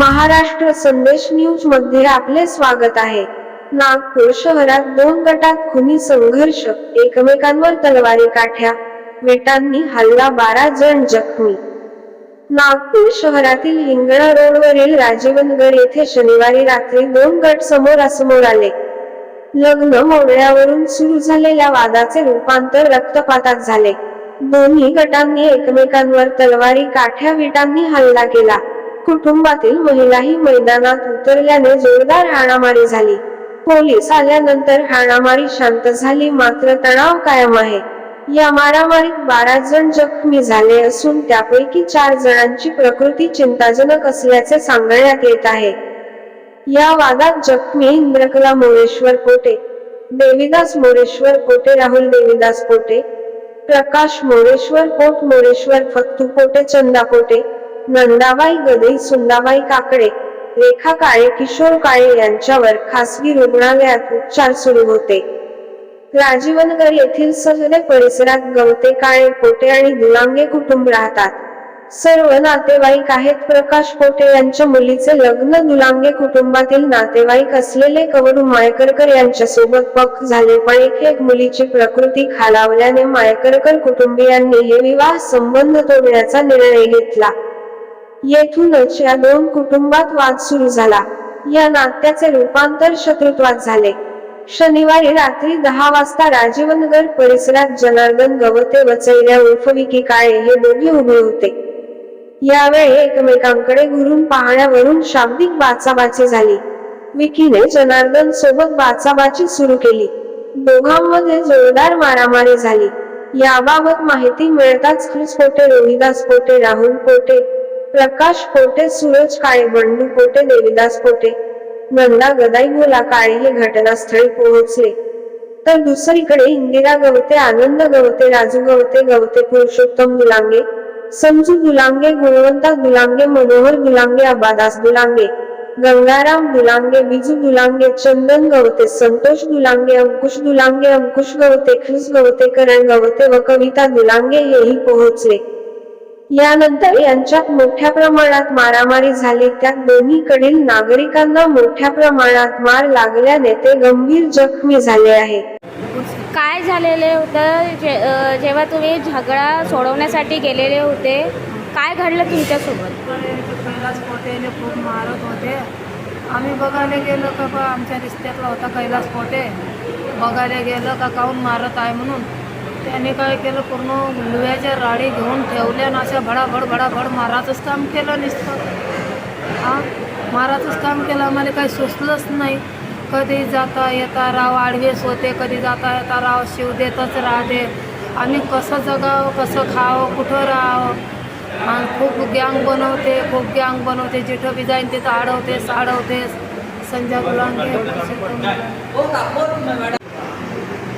महाराष्ट्र संदेश न्यूजमध्ये आपले स्वागत आहे. नागपूर शहरात दोन गटात खुनी संघर्ष एकमेकांवर तलवारी काठ्या वेटांनी हल्ला बारा जण जखमी. नागपूर शहरातील हिंगणा रोडवरील राजीवनगर येथे शनिवारी रात्री दोन गट समोरासमोर आले. लग्न मोडण्यावरून सुरू झालेल्या वादाचे रूपांतर रक्तपातात झाले. दोन्ही गटांनी एकमेकांवर तलवारी काठ्या विटांनी हल्ला केला. कुटुंबातील महिलाही मैदानात उतरल्याने जोरदार हाणामारी झाली. पोलीस आल्यानंतर हाणामारी शांत झाली मात्र तणाव कायम आहे. या मारामारीत बारा जण जखमी झाले असून त्यापैकी चार जणांची प्रकृती चिंताजनक असल्याचे सांगण्यात येत आहे. या वादात जखमी इंद्रकला मोरेश्वर कोटे देविदास मोरेश्वर कोटे राहुल देविदास कोटे प्रकाश मोरेश्वर कोट मोरेश्वर फत्तू कोटे चंदा कोटे नंदाबाई गदई सुंदाबाई काकडे रेखा काळे किशोर काळे यांच्यावर खासगी रुग्णालयात उपचार सुरू होते. राजीवनगर येथील सहले परिसरात गवते काळे पोटे आणि दुलांगे कुटुंब राहतात. सर्व नातेवाईक आहेत प्रकाश पोटे यांच्या मुलीचे लग्न दुलांगे कुटुंबातील नातेवाईक असलेले कवडू मायकरकर यांच्यासोबत पक झाले पण एक एक मुलीची प्रकृती खालावल्याने मायकरकर कुटुंबियांनी हे विवाह संबंध तोडण्याचा निर्णय घेतला. येथूनच या दोन कुटुंबात वाद सुरू झाला. या नात्याचे रूपांतर शत्रुत्वात झाले. शनिवारी रात्री दहा वाजता राजीवनगर परिसरात जनार्दन गवते वचैल्या उर्फ विकी काळे हे दोघे उभे होते. यावेळी एकमेकांकडे घुरून पाहण्यावरून शाब्दिक बाचाबाची झाली. विकीने जनार्दन सोबत बाचाबाची सुरू केली. दोघांमध्ये जोरदार मारामारी झाली. याबाबत माहिती मिळताच ख्रिस पोटे रोहिदास पोटे राहुल पोटे प्रकाश कोटे सूरज काळे बंडू पोटे देविदास पोटे नंदा गदाई भोला काळे हे घटनास्थळी पोहोचले. तर दुसरीकडे इंदिरा गवते आनंद गवते राजू गवते गवते पुरुषोत्तम दुलांगे समजू दुलांगे गुणवंता दुलांगे मनोहर दुलांगे अबादास दुलांगे गंगाराम दुलांगे बिजू दुलांगे चंदन गवते संतोष दुलांगे अंकुश दुलांगे अंकुश गवते ख्रिस गवते करण गवते व कविता दुलांगे हेही पोहोचले. यानंतर यांच्यात मोठ्या प्रमाणात मारामारी झाली. त्यात दोन्हीकडील नागरिकांना मोठ्या प्रमाणात मार लागल्याने ते गंभीर जखमी झाले आहे. काय झालेले होतं? जे जेव्हा तुम्ही झगडा सोडवण्यासाठी गेलेले होते काय घडलं तुमच्यासोबत? कैलास पोटेने खूप मारत होते. आम्ही बघायला गेलो का बा आमच्या रिश्त्यातला होता कैलास पोटे बघायला गेलं का काहून मारत आहे म्हणून? त्याने काय केलं? पूर्ण लुव्याच्या राडी घेऊन ठेवल्या आणि अशा भडाभड भडाभड माराचंच काम केलं नुसतं. हां? माराचंच काम केलं आम्हाला काही सुचलंच नाही. कधी जाता येता राव आडवेस होते कधी जाता येता राव शिव देतच राहते. आम्ही कसं जगावं कसं खावं कुठं राहावं? आणि खूप गँग बनवते खूप गँग बनवते. जिथं बी जाईन तिथं अडवते साडवते संजय गुलांगे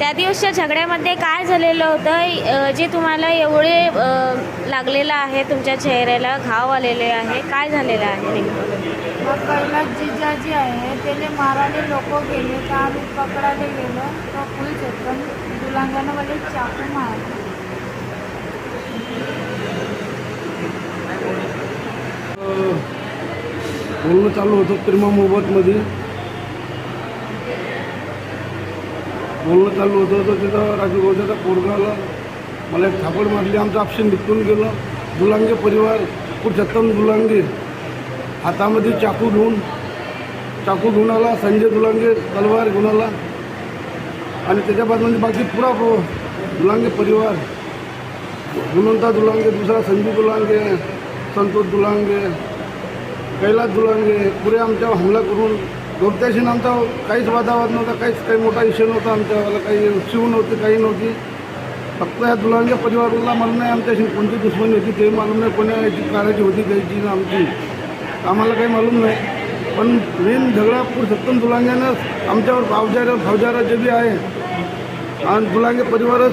त्या दिवसच्या झगड्यामध्ये काय झालेलं होतं? जे तुम्हाला एवढे लागलेलं आहे तुमच्या चेहऱ्याला घाव आलेले आहे काय झालेलं आहे मग कैलास जिजाजी आहे त्याने मारायला लोक गेले तर आम्ही पकडायला गेलो. तो फुल चेतन दुलांगानं मला चाकू मारला. बोलणं चालू होतं प्रेमा मोहब्बतमध्ये बोलणं चालू होतं तर तिथं राजू गवत्याचा पोरगा आला. मला एक थापड मारली आमचं ऑप्शन निघून गेलं. दुलांगे परिवार पुरुषोत्तम दुलांगे. हातामध्ये चाकू घेऊन चाकू घेऊन आला संजय दुलांगे तलवार घेऊन आला. आणि त्याच्या म्हणजे बाकी पुरा प- दुलांगे परिवार. गुणवंता दुलांगे दुसरा संजू दुलांगे संतोष दुलांगे कैलास दुलांगे पुरे आमच्यावर हमला करून गवत्याशी आमचा काहीच वादावाद नव्हता काहीच काही मोठा इश्यू नव्हता आमच्यावाला काही शिव नव्हती काही नव्हती. फक्त या दुलांच्या परिवाराला मालूम नाही आमच्याशी कोणती दुश्मनी होती ते मालूम नाही कोणाची काराची होती त्याची ना आमची. आम्हाला काही मालूम नाही. पण मेन झगडा पुरुषोत्तम दुलांग्यानं आमच्यावर भावजारा भावजारा जे बी आहे आणि दुलांगे परिवारच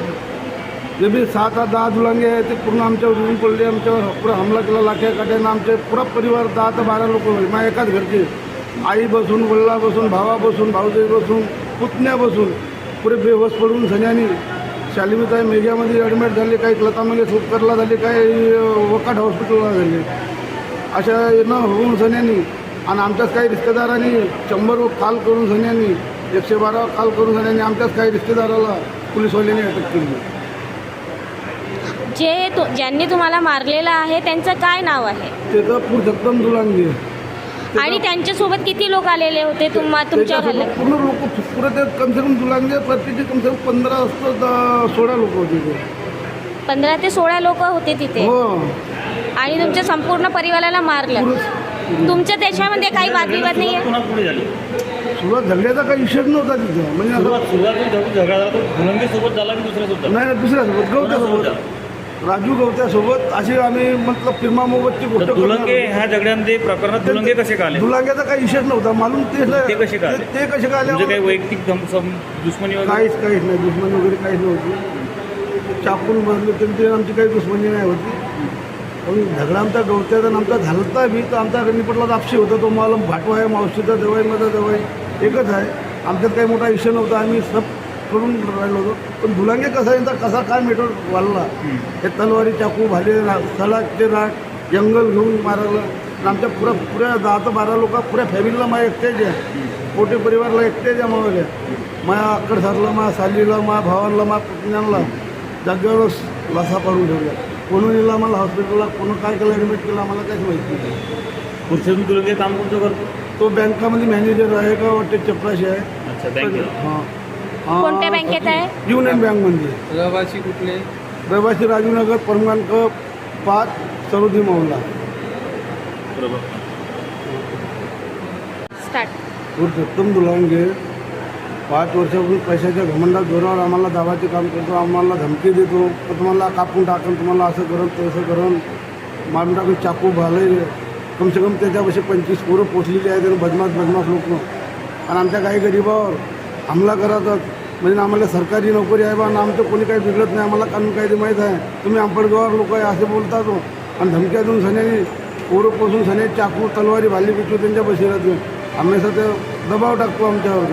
जे बी सात आठ दहा दुलांगे आहे ते पूर्ण आमच्यावर येऊन पडले आमच्यावर पुरा हमला केला लाख्या काट्यानं आमचे पुरा परिवार दहा ते बारा लोक माझ्या एकाच घरचे. आई बसून वडिला बसून भावा बसून भाऊजाई बसून पुतण्या बसून पुरे बेहोश पडून सन्यानी शालिमीताई मेघ्यामध्ये ॲडमिट झाले काही लता मंगेशकरला झाले काही वकाट हॉस्पिटलला झाले. अशा न होऊन सन्यानी आणि आमच्याच काही रिश्तेदारांनी शंभर काल करून सन्यांनी एकशे बारा काल करून सन्यांनी आमच्याच काही रिश्तेदाराला पोलीसवाल्यांनी अटक केली. जे तु ज्यांनी तुम्हाला मारलेलं आहे त्यांचं काय नाव आहे? त्याचं पुरुषोत्तम दुलांगे. आणि त्यांच्यासोबत किती लोक आलेले होते? तुम्हा त्याच्यासोबत पूर्ण लोक पुरे ते कमसे कम दुलांगे प्रत्येकी कमसे कम पंधरा असतं सोळा लोक होते ते. पंधरा ते सोळा लोक होते तिथे? हो. आणि तुमच्या संपूर्ण परिवाराला मारलं? तुमच्या त्याच्यामध्ये काही वादविवाद नाही आहे? झाली? सुरुवात झगड्याचा काही विषयच नव्हता तिथं. म्हणजे असं सुरुवात सुरुवात झगडा झाला तो सोबत झाला की दुसऱ्या सोबत नाही दुसऱ्यासोबत गवत्यासोबत राजू गवत्यासोबत अशी आम्ही मतलब फिरमा मोबतची गोष्ट दुलंगे. ह्या झगड्यामध्ये प्रकरणात दुलंगे कसे का आले? दुलांग्याचा काही विषयच नव्हता. मालूम ते ते कसे काय आले? ते कसे काय म्हणजे काही वैयक्तिक धम- सम- दुश्मनी वगैरे? काहीच काहीच नाही. दुश्मनी वगैरे काहीच नव्हती. चाकून बसले तरी ते आमची काही दुश्मनी नाही होती. पण झगडा आमचा गवत्याचा आणि आमचा झालता बी तर आमचा गणपटला आपशी होता तो मला भाटवा आहे मावशीचा दवाई माझा दवाई एकच आहे. आमच्यात काही मोठा विषय नव्हता. आम्ही सब करून राहिलो होतो. पण दुलांगे कसा यांचा कसा काय मेटर वाढला? हे तलवारी चाकू भाले रा- सलादचे राट जंगल घेऊन मारायला. आमच्या पुऱ्या पुऱ्या दहा ते बारा लोक पुऱ्या फॅमिलीला माझ्या एकटेच आहे. मोठे परिवारला एकटेच आहे मावल्या माझ्या अक्कड सरला माझ्या सालीला माझ्या भावांना माझ्या पुतण्यांना जागेवरच लसा पाडून ठेवला कोणी नेला मला हॉस्पिटलला कोणी काय केलं? ॲडमिट केलं? आम्हाला काहीच माहिती नाही. पुरुषोत्तम दुलंगे काम कोणतं करतो? तो बँकामध्ये मॅनेजर आहे का वाटते? चपराशी आहे. अच्छा हां. कोणत्या बँकेत आहे? युनियन बँकमध्ये रहिवासी कुठले? रहिवासी राजूनगर परमानक पाच सरोदी मौला बरोबर. स्टार्ट. पुरुषोत्तम दुलांगे पाच वर्षापासून पैशाच्या घमंडात जोरावर आम्हाला दाबाचे काम करतो. आम्हाला धमकी देतो. तर तुम्हाला कापून टाकन तुम्हाला असं करण तसं करण मारून टाकून चाकू भाले कमसे कम त्याच्यापाशी पंचवीस पोरं पोचलेली आहेत आणि बदमाश बदमाश लोक. आणि आमच्या काही गरिबावर हमला करतात म्हणजे आम्हाला सरकारी नोकरी आहे बा आमचं कोणी काही बिघडत नाही आम्हाला कानून कायदे माहीत आहे. तुम्ही आंबडगावर लोक आहे असे बोलता तो. आणि धमक्या देऊन सण्याने पोरं पोसून सण्याने चाकू तलवारी भाली पिचू त्यांच्या बशी राहते आम्ही सध्या दबाव टाकतो आमच्यावर